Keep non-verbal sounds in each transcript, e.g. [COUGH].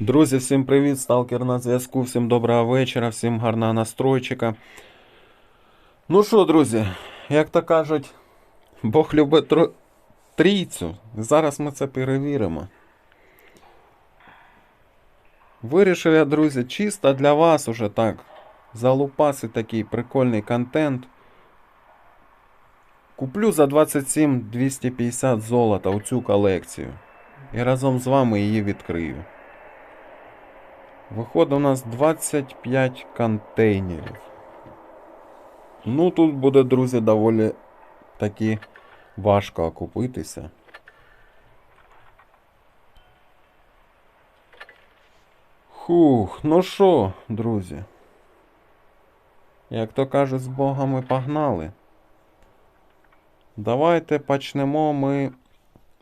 Друзі, всім привіт! Сталкер на зв'язку. Всім доброго вечора, всім гарного настройчика. Ну що, друзі, як то кажуть, Бог любить тро... трійцю. Зараз ми це перевіримо. Вирішив я, друзі, чисто для вас уже так. Залупаси такий прикольний контент. Куплю за 27 250 золота у цю колекцію. І разом з вами її відкрию. Виходить у нас 25 контейнерів. Ну, тут буде, друзі, доволі таки важко окупитися. Хух, ну що, друзі? Як то кажуть, з Богом ми погнали. Давайте почнемо ми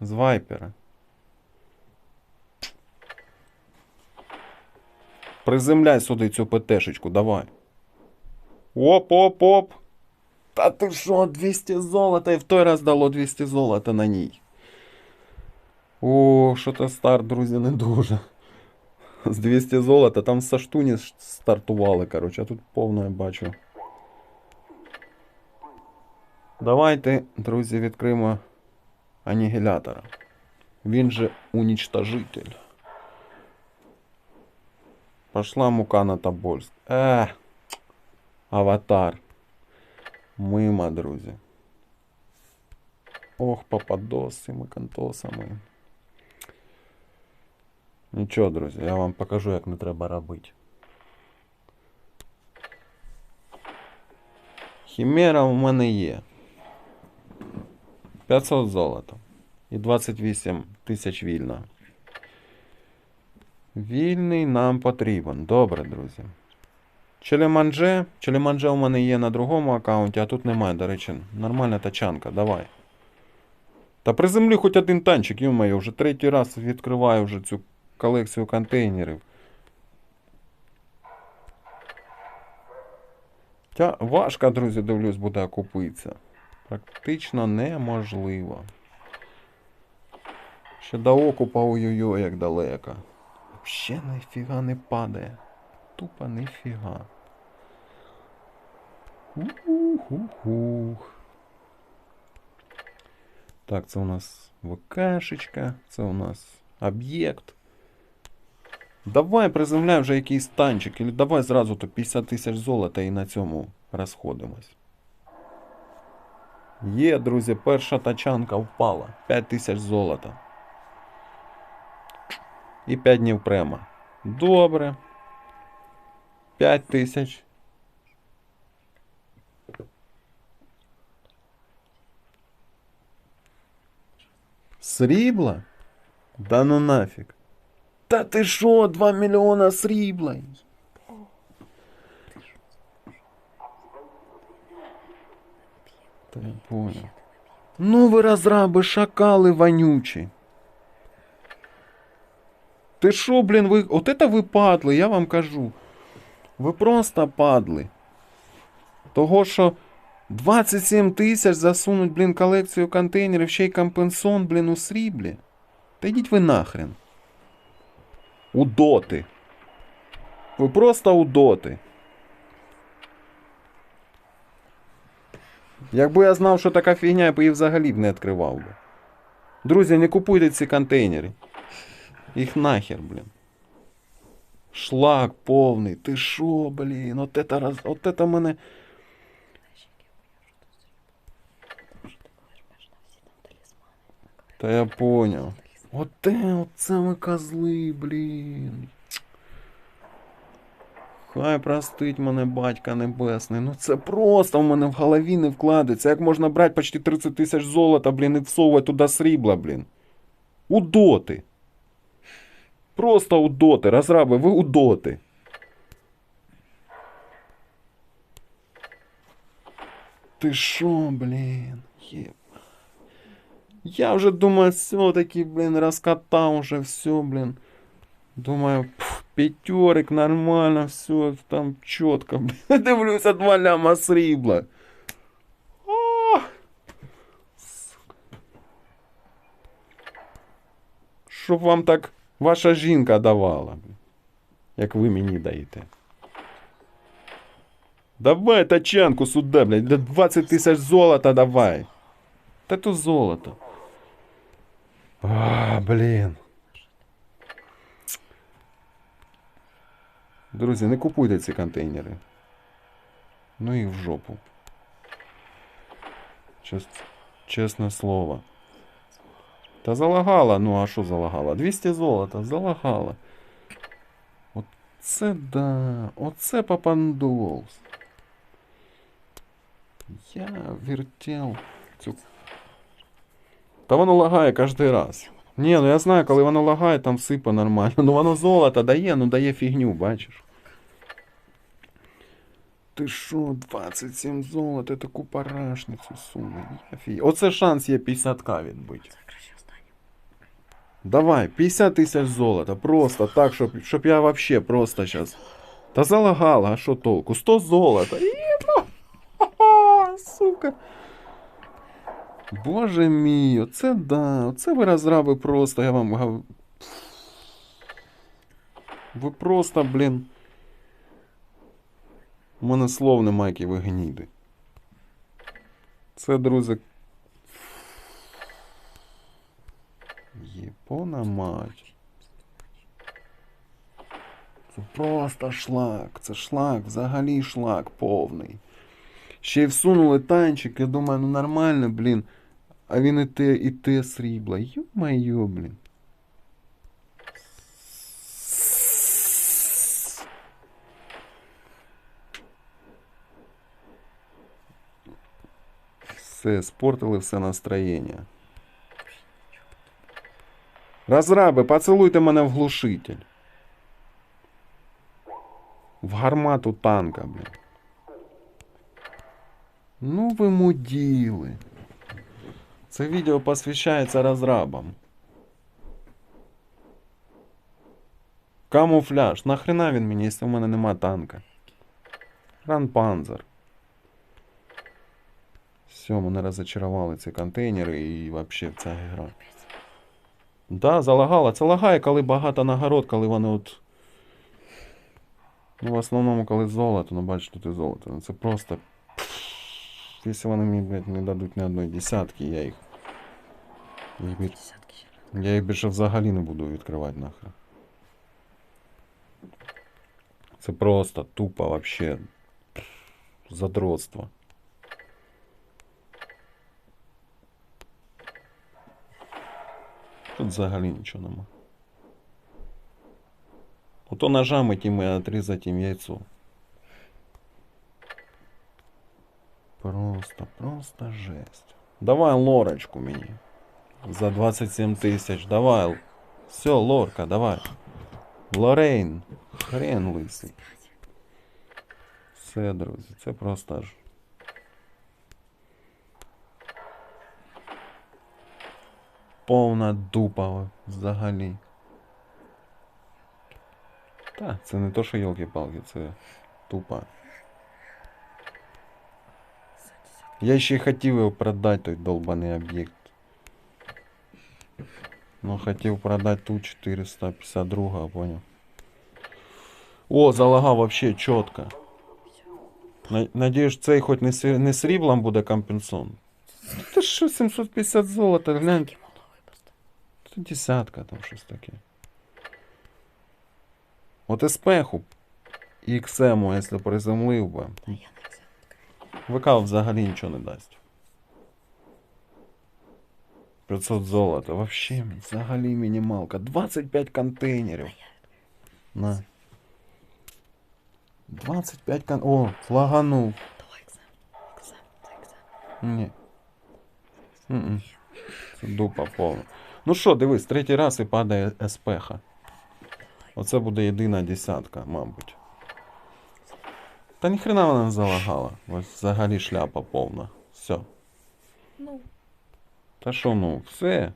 з вайпера. Приземляй сюди цю ПТшечку, давай. Оп-оп-оп. Та ти що, 200 золота і в той раз дало 200 золота на ній. О, що то старт, друзі, не дуже. З 200 золота, там з Саштуні стартували, коротше, а тут повно я бачу. Давайте, друзі, відкриємо анігілятора. Він же унічтожитель. Пошла мука на Тобольск. Е, аватар. Мимо, друзі. Ох, попадос з цими контосами. Нічого, друзі, я вам покажу, як не треба робити. Хімера у мене є. 500 золота. І 28 тисяч вільно. Вільний нам потрібен. Добре, друзі. Челеманже. Челеманже у мене є на другому аккаунті, а тут немає, до речі. Нормальна тачанка, давай. Та приземлю хоч один танчик, ю-моє, вже третій раз відкриваю вже цю колекцію контейнерів. Тя важко, друзі, дивлюсь, буде окупитися. Практично неможливо. Ще до окупа ой-ой-ой, як далеко. Ще ніфіга не падає. Тупо ніфіга. Ух-ух-ух. Так, це у нас ВКшечка, це у нас об'єкт. Давай приземляй вже якийсь танчик, і давай зразу то 50 тисяч золота і на цьому розходимось. Є, друзі, перша тачанка впала. 5 тисяч золота. І 5 днів према. Добре. 5 тисяч. Срібла? Да ну нафіг. Та ти що, 2 мільйона срібла? Та я понял. Ну ви розраби, шакали вонючі. Ти що, блін, ви. От это ви падли, я вам кажу. Ви просто падли. Того, що 27 тисяч засунуть, блін, колекцію контейнерів, ще й компенсон, блін, у сріблі. Та йдіть ви нахрен. Удоти. Ви просто удоти. Якби я знав, що така фігня, я б її взагалі б не відкривав би. Друзі, не купуйте ці контейнери. Їх нахер, блін. Шлак повний. Ти шо, блін? От это раз. От это мене. Та я поняв. От те, оце ми козли, блін. Хай простить мене батька небесний. Ну це просто в мене в голові не вкладеться. Як можна брати почти 30 тисяч золота, блін, і всовувати туди срібла, блін. Удоти. Просто удоти. Розраби, ви удоти. Ти шо, блін? Єб. Я вже думаю, все-таки, блін, розкатав уже все, блін. Думаю, пф, пятерик, нормально, все, там чітко, [LAUGHS] блін. Дивлюся, два ляма срібла. О! Сука. Щоб вам так Ваша жінка давала. Як ви мені даєте. Давай тачанку сюди, блядь. Для 20 тисяч золота давай. Та то золото. А, блін. Друзі, не купуйте ці контейнери. Ну їх в жопу. Чес... Чесне слово. Та залагала, ну а що залагала? 200 золота, залагала. Оце да, оце папандос. Я вертел цю. Та воно лагає кожен раз. Ні, ну я знаю, коли воно лагає, там сипа нормально. Ну воно золото дає, ну дає фігню, бачиш. Ти що, 27 золота, таку парашницю суне. Оце шанс є 50к відбити. Давай, 50 тисяч золота, просто так, щоб, щоб я вообще просто сейчас. Та залагала, а що толку? 100 золота. Сука. Боже мій, оце да, оце ви розраби просто, я вам. Ви просто, блін. У мене слов немає, які ви гніди. Це, друзі. Єпона мать. Це просто шлак. Це шлак, взагалі шлак повний. Ще й всунули танчик, я думаю, ну нормально, блін. А він і те, і те срібло. Ё-моє, блін. Все, спортили все настроєння. Розраби, поцілуйте мене в глушитель. В гармату танка, блін. Ну ви муділи. Це відео посвящається розрабам. Камуфляж. Нахрена він мені, якщо в мене нема танка? Ранпанзер. Все, мене розочарували ці контейнери і вообще ця гра. Да, залагала. Це лагає, коли багато нагород, коли вони от. Ну, в основному, коли золото, ну бачите, тут і золото. Ну, це просто. Якщо вони мені, блядь, не дадуть ні одної десятки, я їх. Я їх, бі- я їх більше взагалі не буду відкривати нахрен. Це просто тупо вообще задротство. Тут взагалі нічого нема. Ото ножами тими отрізати їм яйцо. Просто, просто жесть. Давай лорочку мені. За 27 тисяч. Давай. Все, лорка, давай. Лорейн. Хрен лисий. Все, друзі, це просто ж. Повна дупа взагалі. Та, це не то, що йолки-палки, це тупо. Я ще й хотів його продати, той долбаний об'єкт. Ну, хотів продати ту 452, понял. О, залагав вообще чітко. На- Надіюсь, цей хоч не, срі- не сріблом буде компенсон. Та що 750 золота, глянь. Це десятка там щось таке. От еспеху XM, якщо приземлив би, ВК взагалі нічого не дасть. 500 золота. Вообще, взагалі мінімалка. 25 контейнерів. На. 25 кон... О, лаганув. Ні. М-м. Це дупа повна. Ну що, дивись, третій раз і падає СПХ. Оце буде єдина десятка, мабуть. Та ніхрена вона не залагала. Ось взагалі шляпа повна. Все. Ну, Та що ну, все.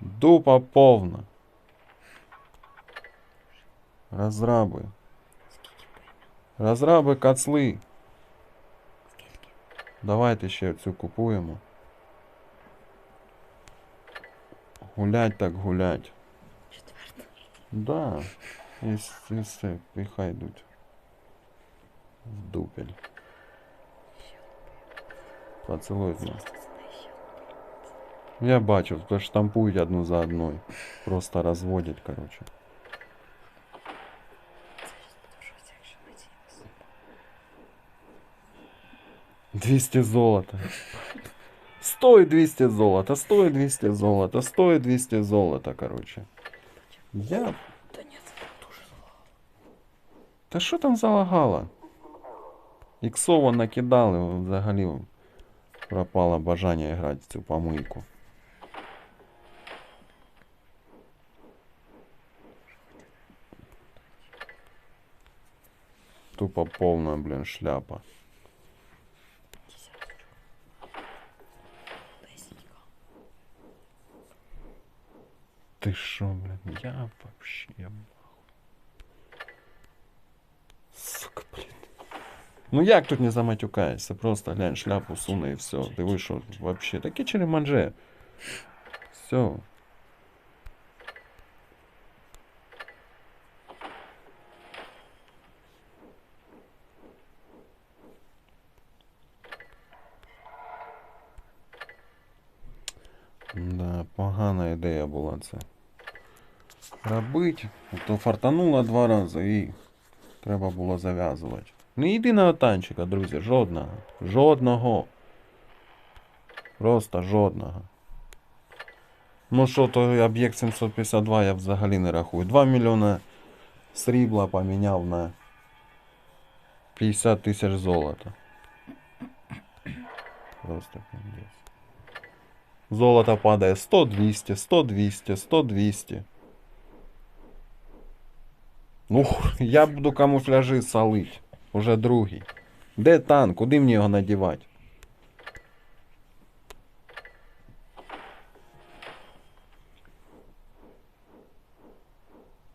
Дупа повна. Розраби. Розраби кацли. Давайте ще цю купуємо. Гулять так гулять. Четверта. Да. І, с- і все, і хай йдуть. В дупель. Поцілуй мене. Просто це не ще. Я бачу, то штампують одну за одною. Просто розводять, короче. Це ж подовжується, якщо ми діємося. 200 золота. Стоит 200 золота, стоит 200 золота, стоит 200 золота, короче. Я... Та ні, це дуже зло. Та що там залагало? Іксово накидали, взагалі пропало бажання грати в цю помийку. Тупо повна, блін, шляпа. Я вообще. Сука, блін. Ну як тут не заматюкаєшся? Просто глянь, шляпу суне і все. Ти вийшов вообще. Таке череманже. Все. Да, погана ідея була це. Робить, то фартануло два рази і треба було зав'язувати. Не єдиного танчика, друзі, жодного. Жодного. Просто жодного. Ну що, той об'єкт 752 я взагалі не рахую. 2 мільйона срібла поміняв на 50 тисяч золота. Просто пиздец. Золото падає 100, 200, 100, 200, 100, 200. Ну, я буду камуфляжі солить. Уже другий. Де танк? Куди мені його надівати?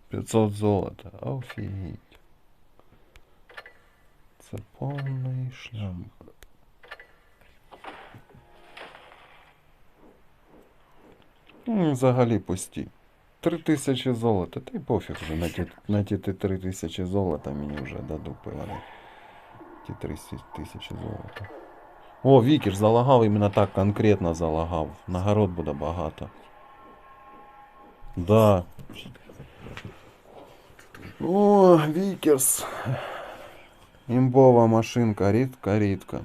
П'ятсот золота. Офігеть. Це повний шлям. Взагалі пусті. Три тисячі золота. Та й пофіг вже на ті, на ті три тисячі золота мені вже дадуть вони. Ті три тисячі золота. О, Вікер залагав іменно так конкретно залагав. Нагород буде багато. Да. О, Вікерс. Імбова машинка, рідка, рідка.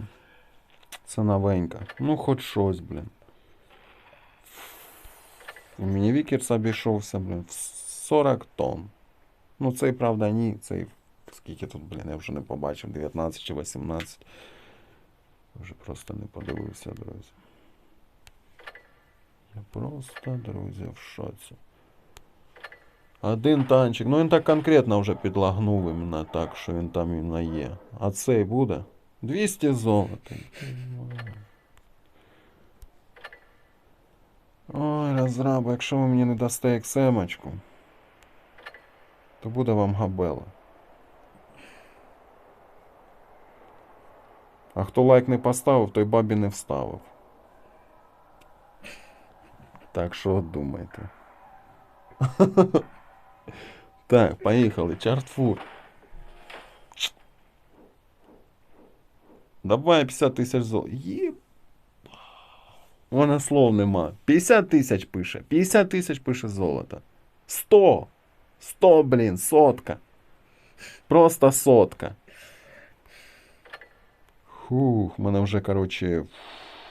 Це новенька. Ну, хоч щось, блін. У мені Вікерс обійшовся, блін, в 40 тонн. Ну, цей, правда, ні. Цей, скільки тут, блін, я вже не побачив, 19 чи 18. Вже просто не подивився, друзі. Я просто, друзі, в шоці. Один танчик. Ну він так конкретно вже підлагнув іменно так, що він там іменно є. А цей буде? 200 золота. Ой, розраба, якщо ви мені не дасте ексемочку, то буде вам габела. А хто лайк не поставив, той бабі не вставив. Так що думайте. [LAUGHS] Так, поїхали. Чартфур. Давай 50 тисяч зол. Єп. Вона слов нема. 50 тисяч пише. 50 тисяч пише золото. 100. 100, блін, сотка. Просто сотка. Фух, мене вже, короче,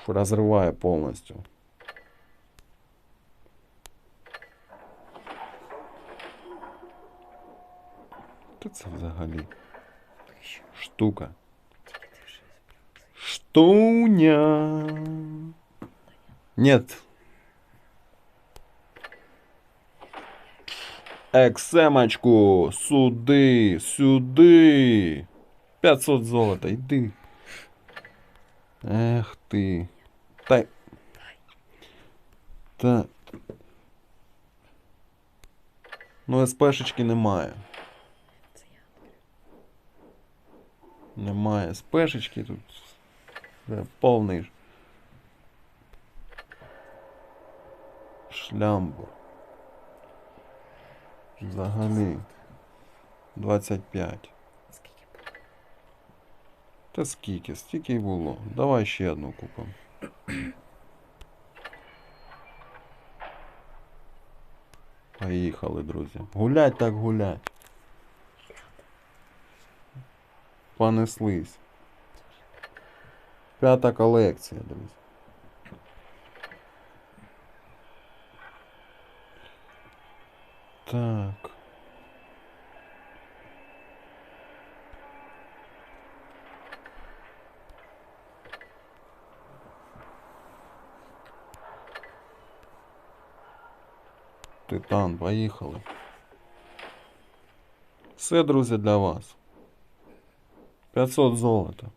розриває повністю. Що це взагалі? Штука. Штуня. Нет. Эксемочку. Суди, сюди. 500 золота, йди. Ех ти. Та... Та... Ну, СПшечки немає. Це я. Немає спешечки тут. Вже повний. Ж Шлямбур. Взагалі. 25. Скільки було? Та скільки? Стільки й було. Давай ще одну купимо. Поїхали, друзі. Гулять так гулять. Понеслись. П'ята колекція, друзі. Так. Титан, поїхали. Все, друзі, для вас. 500 золота.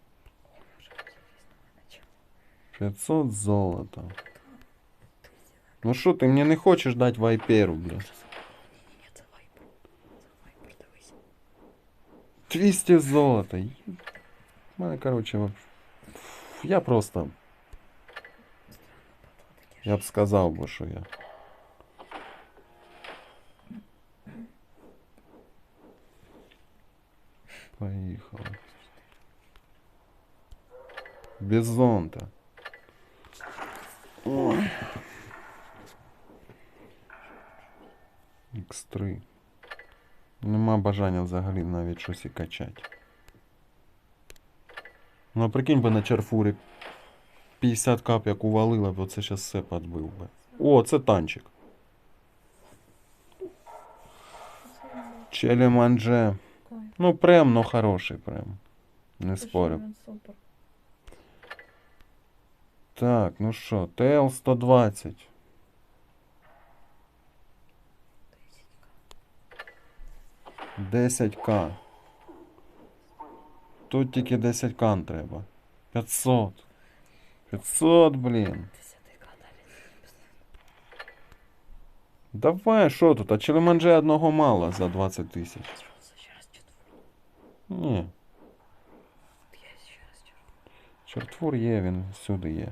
Вже подивись на мене, чого? 500 золота. Ну що ти мені не хочеш дати вайперу, бля? Ні, це вайпер. Це вайпер, дивись. 200 золота. Й- У мене, короче, воп- я просто, Странно, падла таке. я б сказав би, що я. Поїхали. Без зонта. Ой. X3. Нема бажання взагалі навіть щось і качати. Ну, прикинь би на чарфурі 50 кап як увалило, бо це зараз все підбив би. О, це танчик. Челеманже. Кайф. Ну, прем, но хороший прем. Не спорю. Так, ну що, ТЛ-120. 10к. Тут тільки 10к треба. 500. 500, блін. Давай, що тут? А Челеманже одного мало за 20 тисяч. Ні. Чортфур є, він всюди є.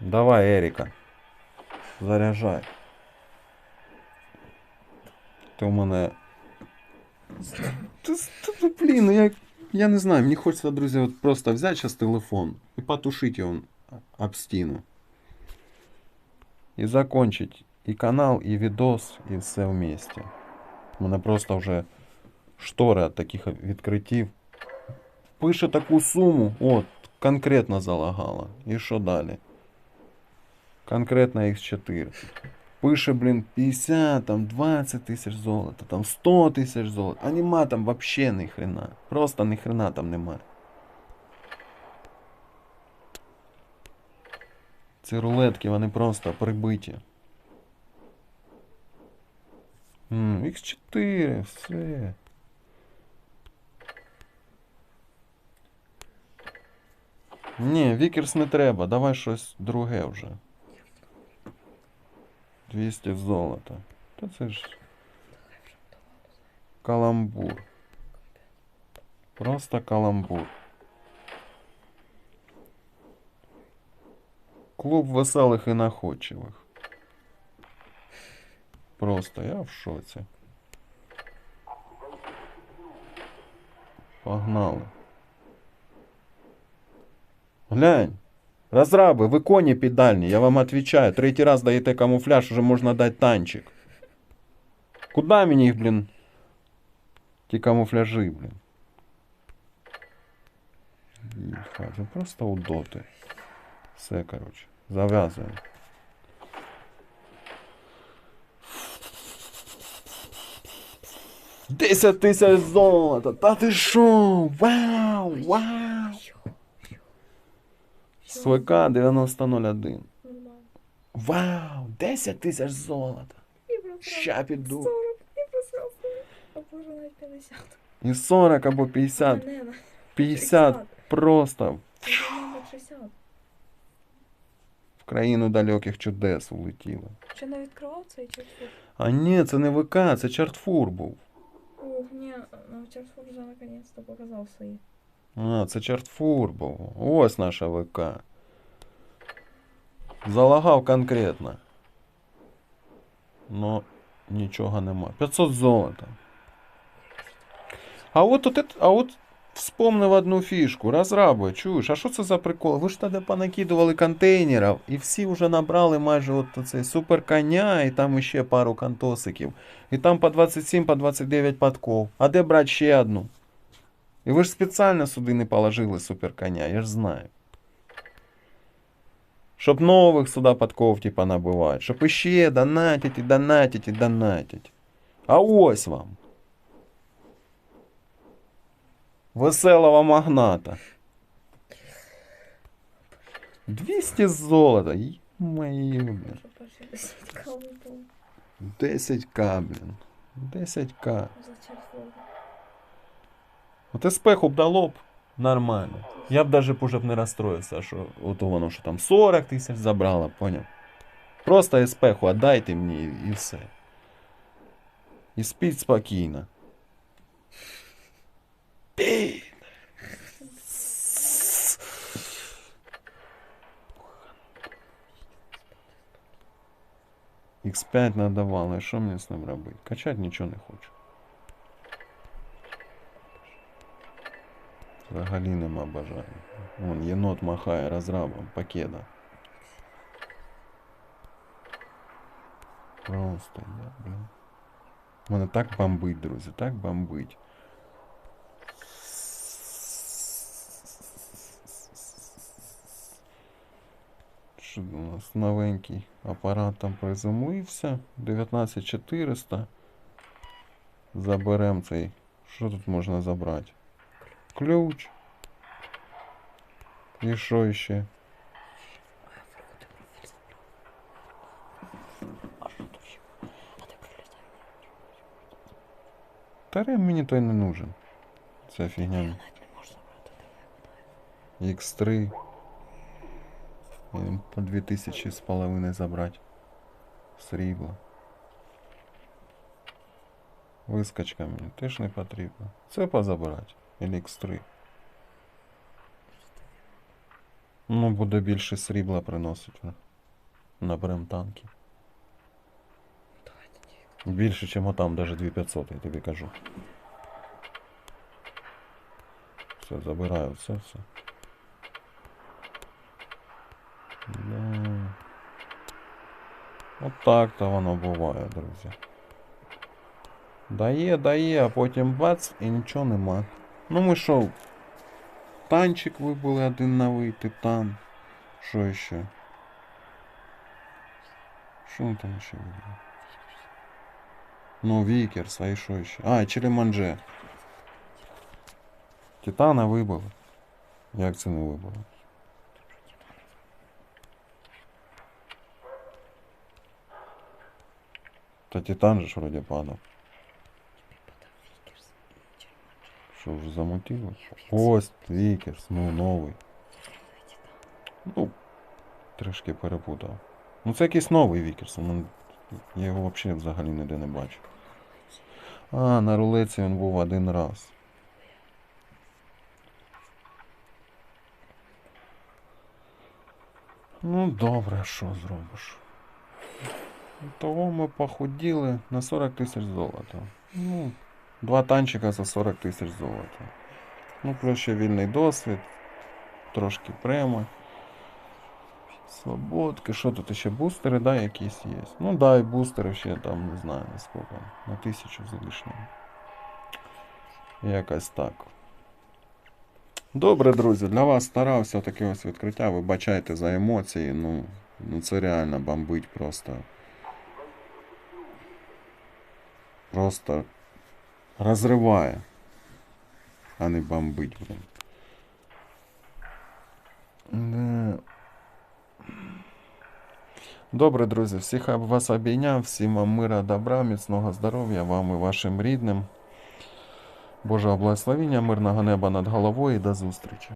Давай, Еріка. Заряджай. Ти у мене. Ти, с- ти, ну, блін, ну я, я не знаю, мені хочеться, друзі, от просто взяти зараз телефон і потушити його об стіну. І закончить і канал, і відос, і все вместе. У мене просто вже штори від таких відкриттів. Пише таку суму, от, конкретно залагала. І що далі? Конкретно X4. Пише, блін, 50, там 20 тисяч золота, там 100 тисяч золота. А нема там вообще ні хрена. Просто ні хрена там немає. Ці рулетки, вони просто прибиті. М, X4, все. Ні, Вікерс не треба, давай щось друге вже. 200 золота. Та це ж каламбур. Просто каламбур. Клуб веселих і находчивих. Просто я в шоці. Погнали. Глянь. Разраби, ви коні піддальні, я вам отвечаю. Третій раз даєте камуфляж, уже можна дати танчик. Куда мені їх, блін? Ті камуфляжі, блін. Їхать, ну просто удоти. Все, коротше, зав'язуємо. Десять тисяч золота! Та ти шо? Вау! Вау! СВК 9001. Вау! 10 тисяч золота! Ща піду. 40. І просрав 40. А боже, навіть 50. І 40 або 50. 50 просто Це на 60. в країну далеких чудес улетіло. Чи не відкривав цей чертфур? А ні, це не ВК, це чартфур був. Ух, ні, ну чертфур вже наконец-то показав свої. А, це чартфур був. Ось наша ВК. Залагав конкретно. Но нічого нема. 500 золота. А от, от, а от вспомнив одну фішку. Розраби, чуєш, а що це за прикол? Ви ж тоді понакидували контейнерів, і всі вже набрали майже от цей супер коня, і там ще пару кантосиків. І там по 27, по 29 подков. А де брати ще одну? І ви ж спеціально сюди не положили супер коня, я ж знаю. Щоб нових сюди подков типа набивати, щоб іще донатять і донатять і донатять. А ось вам. Веселого магната. 200 золота. Мої, блін. Що перший 10 випав 10к, блін. 10к. за червоно. От спеху б дало б Нормально. Я б даже уже б не розстроївся, що от воно, що там 40 тисяч забрало, поняв? Просто спеху отдайте і, і все. І спіть спокійно. Блін. X5 надавали, що мені з ним робити? Качати нічого не хочу. Взагалі бажання. Вон єнот махає розрабом, пакета. Просто я, блін. Мене так бомбить, друзі, так бомбить. Що у нас новенький апарат там приземлився. 19400. Заберем цей. Що тут можна забрати? Ключ. І що ще? Та рем мені той не нужен. Ця фігня. X3. І По 2000 з половиною забрати. Срібла. Вискочка мені теж не потрібна. Це позабрати. Или X3. Ну, буде більше срібла приносить. на- Наберем танки. Більше, ніж там, навіть 2500, я тобі кажу. Все, забираю, все, все. Да. От так то воно буває, друзі. Дає, дає, а потім бац і нічого нема. Ну ми що? Танчик вибили один новий, титан. Що ще? Що ми там ще вибили? Ну, Вікерс, а і що ще? А, Челеманже. Титана вибили. Як це не вибили? Та Титан же ж вроді падав. Що вже замутило? Ось Вікерс, ну новий. Ну, трішки перепутав. Ну це якийсь новий Вікерс. Ну, я його взагалі взагалі ніде не бачу. А, на рулеці він був один раз. Ну, добре, що зробиш? Того ми похуділи на 40 тисяч золота. Ну, два танчика за 40 тисяч золота. Ну, плюс ще вільний досвід, трошки према. Свободки, що тут ще бустери, да, якісь є. Ну да, і бустери ще там, не знаю, на скільки. На тисячу з. Якось так. Добре, друзі, для вас старався таке ось відкриття. Вибачайте за емоції. Ну, ну це реально бомбить просто. Просто розриває. А не бомбить, блин. Добре, друзі, всіх вас обійняв, всім вам мира, добра, міцного здоров'я, вам і вашим рідним. Божого благословіння, мирного неба над головою і до зустрічі.